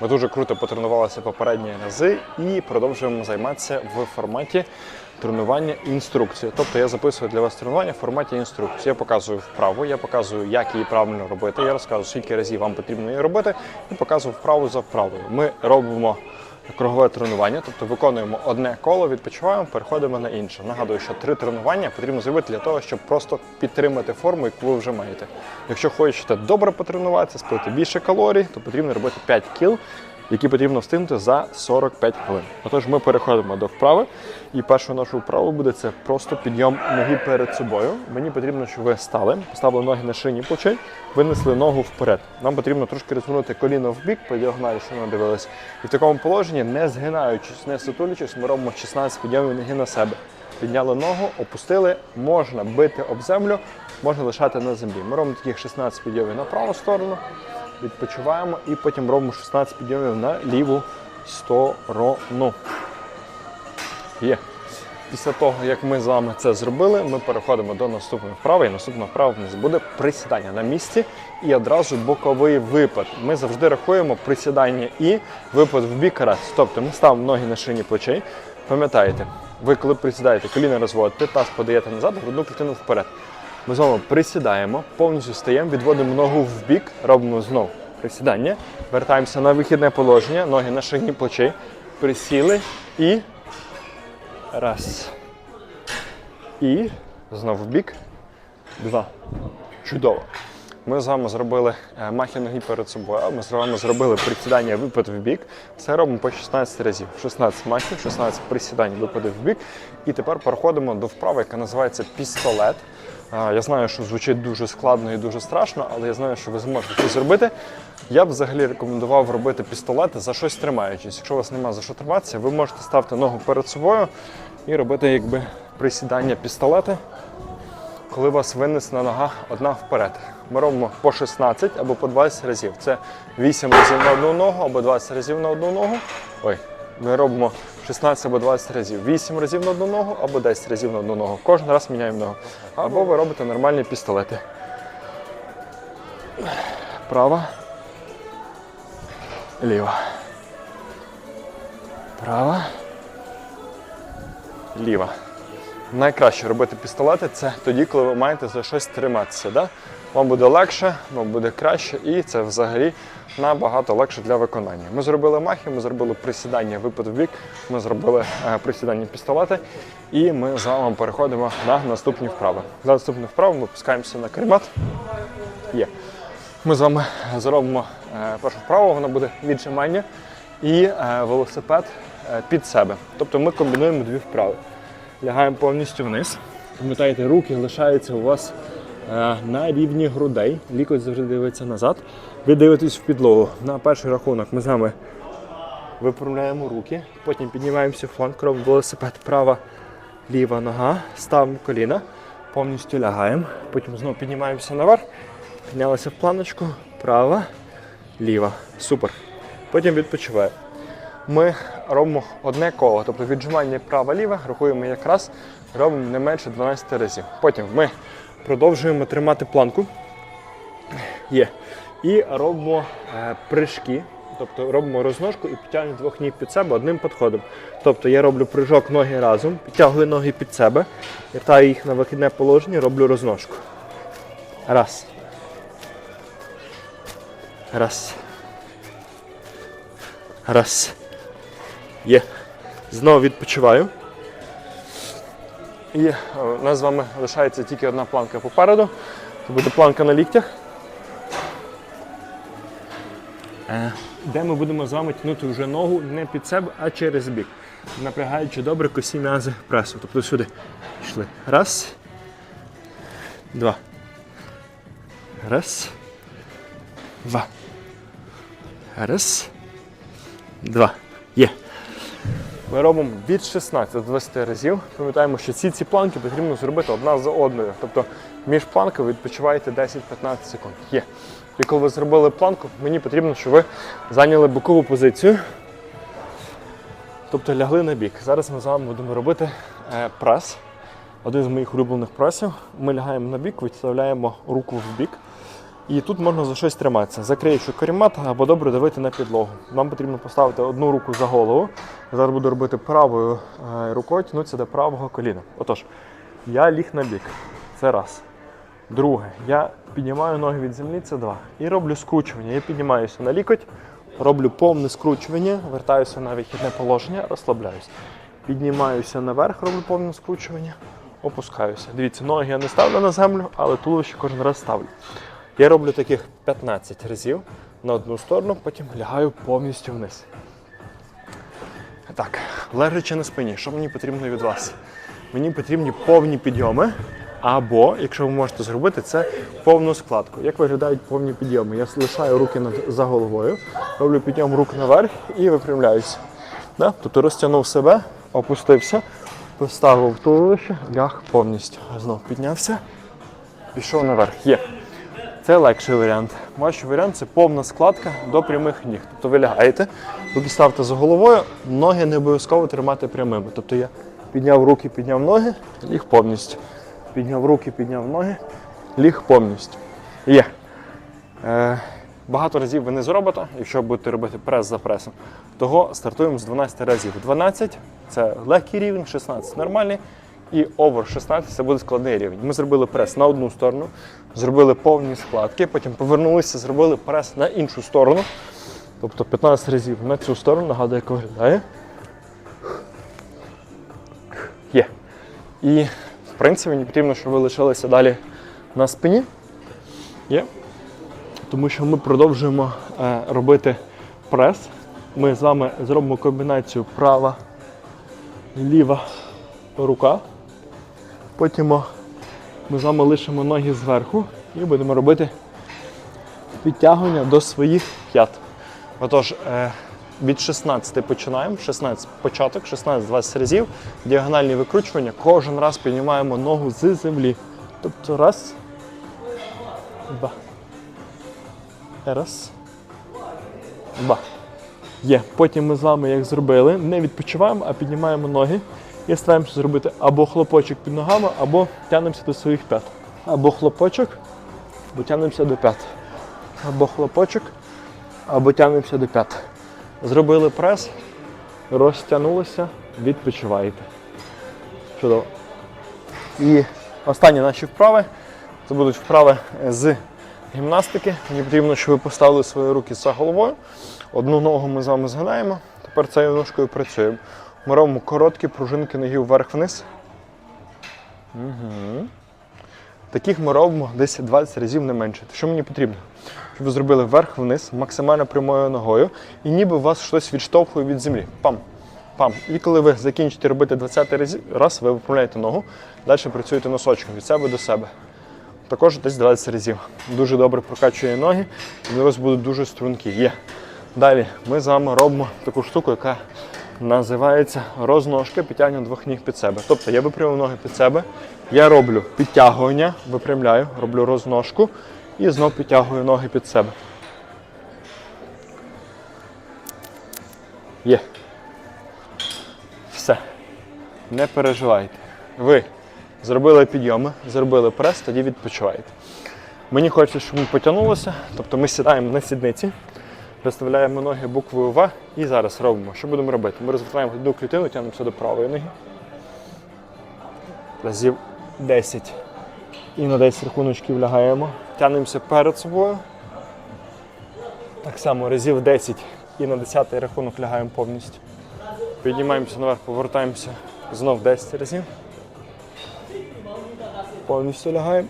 Ми дуже круто потренувалися попередні рази і продовжуємо займатися в форматі тренування інструкції. Тобто я записую для вас тренування в форматі інструкції. Я показую вправу, я показую, як її правильно робити. Я розказую, скільки разів вам потрібно її робити, і показую вправу за вправою. Ми робимо кругове тренування, тобто виконуємо одне коло, відпочиваємо, переходимо на інше. Нагадую, що три тренування потрібно зробити для того, щоб просто підтримати форму, яку ви вже маєте. Якщо хочете добре потренуватися, спити більше калорій, то потрібно робити 5 кіл, які потрібно встигнути за 45 хвилин. Отож, ми переходимо до вправи, і першою нашою вправою буде це просто підйом ноги перед собою. Мені потрібно, щоб ви стали, поставили ноги на шині плечей, винесли ногу вперед. Нам потрібно трошки розвернути коліно в бік, по діагоналі, що ми дивилися. І в такому положенні, не згинаючись, не сутулячись, ми робимо 16 підйомів ноги на себе. Підняли ногу, опустили, можна бити об землю, можна лишати на землі. Ми робимо таких 16 підйомів на праву сторону, відпочиваємо і потім робимо 16 підйомів на ліву сторону. Є. Після того, як ми з вами це зробили, ми переходимо до наступної вправи. І наступна вправа в нас буде присідання на місці і одразу боковий випад. Ми завжди рахуємо присідання і випад в бік раз. Тобто ми ставимо ноги на шині плечей. Пам'ятаєте, ви коли присідаєте, коліна розводите, таз подаєте назад, грудну клітину вперед. Ми з вами присідаємо, повністю стаємо, відводимо ногу в бік, робимо знову присідання, вертаємося на вихідне положення, ноги на шині плечей, присіли і Раз. І знову в бік. Два. Чудово. Ми з вами зробили е, махи ноги перед собою. Ми з вами зробили присідання випад в бік. Це робимо по 16 разів. 16 махів, 16 присідань, випадів в бік. І тепер переходимо до вправи, яка називається пістолет. Я знаю, що звучить дуже складно і дуже страшно, але я знаю, що ви зможете це зробити. Я б взагалі рекомендував робити пістолети за щось тримаючись. Якщо у вас немає за що триматися, ви можете ставити ногу перед собою і робити якби присідання пістолети, коли вас винесена нога одна вперед. Ми робимо по 16 або по 20 разів. Це 8 разів на одну ногу або 20 разів на одну ногу. Ой, ми робимо 16 або 20 разів. 8 разів на одну ногу або 10 разів на одну ногу. Кожен раз міняємо ногу. Або ви робите нормальні пістолети. Права. Ліва. Права. Ліва. Найкраще робити пістолети це тоді, коли ви маєте за щось триматися. Да? Вам буде легше, вам буде краще, і це взагалі набагато легше для виконання. Ми зробили махи, ми зробили присідання випад в бік, ми зробили е, присідання пістолети, і ми з вами переходимо на наступні вправи. За наступну вправу ми пускаємося на каремат. Є. Ми з вами зробимо е, першу вправу, вона буде віджимання і е, велосипед е, під себе. Тобто ми комбінуємо дві вправи. Лягаємо повністю вниз. Пам'ятаєте, руки лишаються у вас е, на рівні грудей. Лікоть завжди дивиться назад. Ви дивитесь в підлогу. На перший рахунок ми з вами виправляємо руки, потім піднімаємося в фланг, робимо велосипед права, ліва нога, ставимо коліна, повністю лягаємо. Потім знову піднімаємося наверх, піднялися в планочку, права, ліва. Супер. Потім відпочиваємо. Ми робимо одне коло, тобто віджимання права-ліва, рахуємо якраз, робимо не менше 12 разів. Потім ми продовжуємо тримати планку. Є. І робимо е, прыжки, тобто робимо розножку і підтягнення двох ніг під себе одним підходом. Тобто я роблю прыжок ноги разом, підтягую ноги під себе, вертаю їх на вихідне положення, роблю розножку. Раз. Раз. Раз. Є. Знову відпочиваю. І е, у нас з вами лишається тільки одна планка попереду. Це буде планка на ліктях. Е, Де ми будемо з вами тягнути вже ногу не під себе, а через бік. Напрягаючи добре косі м'язи пресу. Тобто сюди. Йшли. Раз. Два. Раз. Два. Раз. Два. Є. Ми робимо від 16 до 20 разів. Пам'ятаємо, що ці ці планки потрібно зробити одна за одною. Тобто між планками відпочиваєте 10-15 секунд. Є. І коли ви зробили планку, мені потрібно, щоб ви зайняли бокову позицію. Тобто лягли на бік. Зараз ми з вами будемо робити е, прес. Один з моїх улюблених пресів. Ми лягаємо на бік, відставляємо руку в бік. І тут можна за щось триматися. Закриючи карімат або добре давити на підлогу. Нам потрібно поставити одну руку за голову. Зараз буду робити правою е, рукою, тягнутися до правого коліна. Отож, я ліг на бік. Це раз. Друге, я піднімаю ноги від землі, це два. І роблю скручування. Я піднімаюся на лікоть, роблю повне скручування, вертаюся на вихідне положення, розслабляюсь. Піднімаюся наверх, роблю повне скручування, опускаюся. Дивіться, ноги я не ставлю на землю, але туловище кожен раз ставлю. Я роблю таких 15 разів на одну сторону, потім лягаю повністю вниз. Так, лежачи на спині, що мені потрібно від вас? Мені потрібні повні підйоми. Або, якщо ви можете зробити, це повну складку. Як виглядають повні підйоми? Я лишаю руки над, за головою, роблю підйом рук наверх і випрямляюся. Да? Тобто розтягнув себе, опустився, поставив туловище, ляг повністю. Знов піднявся, пішов наверх. Є. Це легший варіант. Важчий варіант це повна складка до прямих ніг. Тобто ви лягаєте, руки ставте за головою, ноги не обов'язково тримати прямими. Тобто я підняв руки, підняв ноги, ліг повністю. Підняв руки, підняв ноги, ліг повністю. Є. Е, багато разів ви не зробите, якщо будете робити прес за пресом. Того стартуємо з 12 разів. 12 це легкий рівень, 16 нормальний. І овер 16 це буде складний рівень. Ми зробили прес на одну сторону, зробили повні складки, потім повернулися, зробили прес на іншу сторону. Тобто 15 разів на цю сторону, нагадую, як виглядає. Є. І в принципі мені потрібно, щоб ви лишилися далі на спині. Є. Тому що ми продовжуємо е, робити прес. Ми з вами зробимо комбінацію права, ліва рука. Потім ми з вами лишимо ноги зверху і будемо робити підтягування до своїх п'ят. Отож, е, від 16 починаємо, 16 початок, 16-20 разів, діагональні викручування, кожен раз піднімаємо ногу з землі. Тобто раз, два. Раз. Два. Є. Потім ми з вами як зробили, не відпочиваємо, а піднімаємо ноги і стараємося зробити або хлопочок під ногами, або тягнемося до своїх п'ят. Або хлопочок, або тягнемося до п'ят. Або хлопочок, або тягнемося до п'ят. Зробили прес, розтягнулися, відпочиваєте. Чудово. І останні наші вправи. Це будуть вправи з гімнастики. Мені потрібно, щоб ви поставили свої руки за головою. Одну ногу ми з вами згинаємо. Тепер цією ножкою працюємо. Ми робимо короткі пружинки ноги вверх-вниз. Угу. Таких ми робимо десь 20 разів не менше. Що мені потрібно? Щоб ви зробили вверх-вниз, максимально прямою ногою, і ніби вас щось відштовхує від землі. Пам. Пам. І коли ви закінчите робити 20 разів, раз, ви виправляєте ногу, далі працюєте носочком від себе до себе. Також десь 20 разів. Дуже добре прокачує ноги, і ось будуть дуже стрункі. Є. Далі ми з вами робимо таку штуку, яка називається розножки підтягнення двох ніг під себе. Тобто я випрямив ноги під себе, я роблю підтягування, випрямляю, роблю розножку і знов підтягую ноги під себе. Є. Все. Не переживайте. Ви зробили підйоми, зробили прес, тоді відпочиваєте. Мені хочеться, щоб ми потягнулися, тобто ми сідаємо на сідниці, розставляємо ноги буквою В і зараз робимо. Що будемо робити? Ми розвертаємо одну клітину, тягнемося до правої ноги. Разів 10. І на 10 рахуночків лягаємо. Тягнемося перед собою. Так само разів 10 і на 10 рахунок лягаємо повністю. Піднімаємося наверх, повертаємося знов 10 разів. Повністю лягаємо.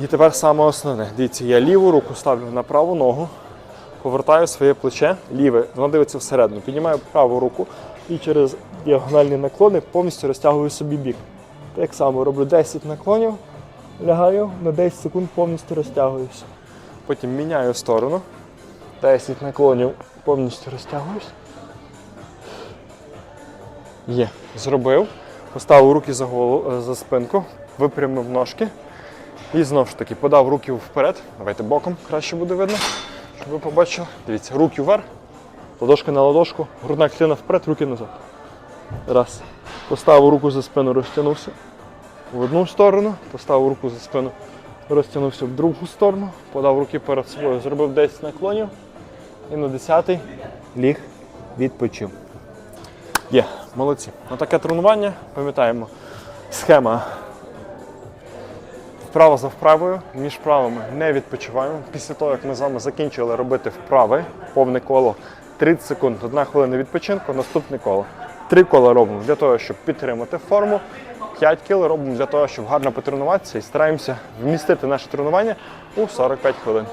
І тепер саме основне. Дивіться, я ліву руку ставлю на праву ногу, повертаю своє плече, ліве, воно дивиться всередину. Піднімаю праву руку і через діагональні наклони повністю розтягую собі бік. Так само роблю 10 наклонів, лягаю, на 10 секунд повністю розтягуюся. Потім міняю сторону. 10 наклонів повністю розтягуюсь. Є. Зробив. Поставив руки за голову, е, за спинку, випрямив ножки. І знову ж таки подав руки вперед. Давайте боком краще буде видно, ви побачили. Дивіться, руки вверх, ладошка на ладошку, грудна клітина вперед, руки назад. Раз. Поставив руку за спину, розтягнувся. В одну сторону, поставив руку за спину, Розтягнувся в другу сторону, подав руки перед собою, зробив 10 наклонів. І на 10 ліг відпочив. Є, молодці. На таке тренування, пам'ятаємо, схема вправа за вправою, між вправами не відпочиваємо. Після того, як ми з вами закінчили робити вправи, повне коло 30 секунд, одна хвилина відпочинку, наступне коло. Три кола робимо для того, щоб підтримати форму. 5 кіл робимо для того, щоб гарно потренуватися і стараємося вмістити наше тренування у 45 хвилин.